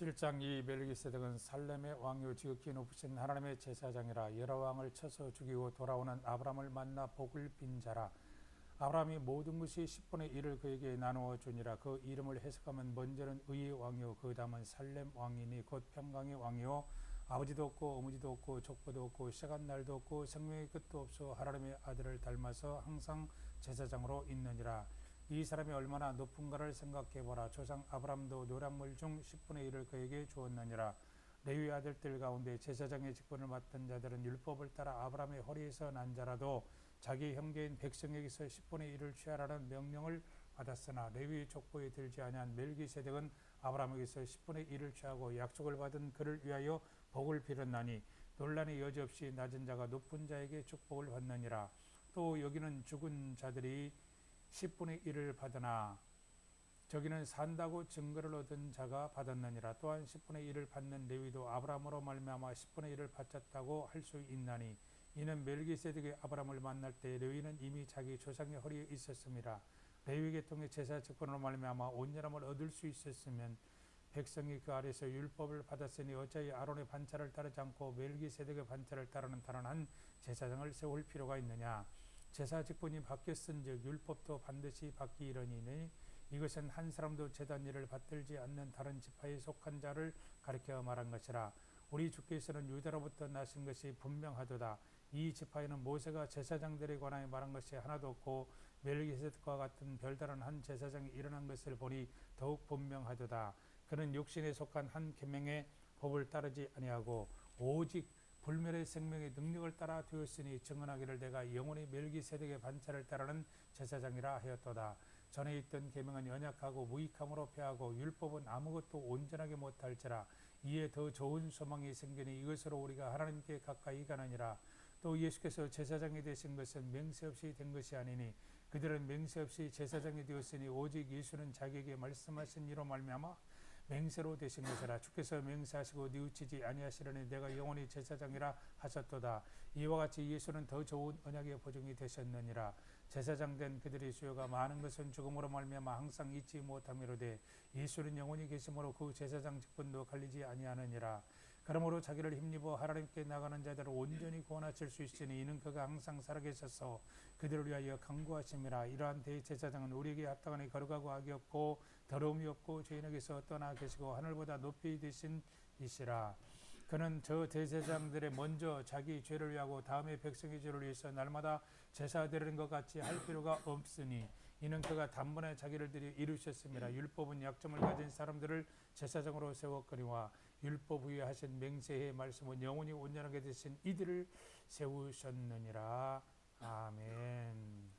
7장 이 멜기세덱은 살렘의 왕요 지극히 높으신 하나님의 제사장이라 여러 왕을 쳐서 죽이고 돌아오는 아브람을 만나 복을 빈 자라. 아브라함이 모든 것이 10분의 1을 그에게 나누어 주니라. 그 이름을 해석하면 먼저는 의의 왕이요 그 다음은 살렘 왕이니 곧 평강의 왕이요. 아버지도 없고 어머니도 없고 족보도 없고 시간 날도 없고 생명의 끝도 없어 하나님의 아들을 닮아서 항상 제사장으로 있느니라 이 사람이 얼마나 높은가를 생각해 보라. 조상 아브람도 노량물 중 10분의 1을 그에게 주었느니라. 레위 아들들 가운데 제사장의 직분을 맡은 자들은 율법을 따라 아브람의 허리에서 난 자라도 자기 형제인 백성에게서 10분의 1을 취하라는 명령을 받았으나 레위 족보에 들지 아니한 멜기세덱은 아브람에게서 10분의 1을 취하고 약속을 받은 그를 위하여 복을 빌었나니 논란의 여지없이 낮은 자가 높은 자에게 축복을 받느니라. 또 여기는 죽은 자들이 10분의 1을 받으나 저기는 산다고 증거를 얻은 자가 받았느니라 또한 10분의 1을 받는 레위도 아브라함으로 말미암아 10분의 1을 바쳤다고 할 수 있나니 이는 멜기세덱의 아브라함을 만날 때 레위는 이미 자기 조상의 허리에 있었습니다. 레위 계통의 제사 직분으로 말미암아 온전함을 얻을 수 있었으면 백성이 그 아래서 율법을 받았으니 어찌 아론의 반차를 따르지 않고 멜기세덱의 반차를 따르는 다른 한 제사장을 세울 필요가 있느냐 제사 직분이 바뀌었은즉 율법도 반드시 바뀌려니니 이것은 한 사람도 제단 일을 받들지 않는 다른 지파에 속한 자를 가리켜 말한 것이라. 우리 주께서는 유다로부터 나신 것이 분명하도다. 이 지파에는 모세가 제사장들에 관하여 말한 것이 하나도 없고 멜기세덱과 같은 별다른 한 제사장이 일어난 것을 보니 더욱 분명하도다. 그는 육신에 속한 한 계명의 법을 따르지 아니하고 오직 불멸의 생명의 능력을 따라 되었으니 증언하기를 내가 영원히 멜기세덱의 반차를 따르는 제사장이라 하였도다. 전에 있던 계명은 연약하고 무익함으로 패하고 율법은 아무것도 온전하게 못할지라 이에 더 좋은 소망이 생기니 이것으로 우리가 하나님께 가까이 가느니라. 또 예수께서 제사장이 되신 것은 맹세 없이 된 것이 아니니 그들은 맹세 없이 제사장이 되었으니 오직 예수는 자기에게 말씀하신 이로 말미암아 맹세로 되신 것이라. 주께서 맹세하시고 뉘우치지 아니하시려니 내가 영원히 제사장이라 하셨도다. 이와 같이 예수는 더 좋은 언약의 보증이 되셨느니라. 제사장 된 그들의 수요가 많은 것은 죽음으로 말미암아 항상 잊지 못함이로되 예수는 영원히 계심으로 그 제사장 직분도 갈리지 아니하느니라 그러므로 자기를 힘입어 하나님께 나가는 자들을 온전히 구원하실 수 있으니 이는 그가 항상 살아계셔서 그들을 위하여 강구하심이라 이러한 대제사장은 우리에게 합당하니 거룩하고 악이 없고 더러움이 없고 죄인에게서 떠나 계시고 하늘보다 높이 되신 이시라 그는 저 대제사장들의 먼저 자기 죄를 위하고 다음에 백성의 죄를 위해서 날마다 제사 드리는 것 같이 할 필요가 없으니 이는 그가 단번에 자기를 들이 이루셨습니다. 율법은 약점을 가진 사람들을 제사장으로 세웠거니와 율법 위에 하신 맹세의 말씀은 영원히 온전하게 되신 이들을 세우셨느니라. 아멘.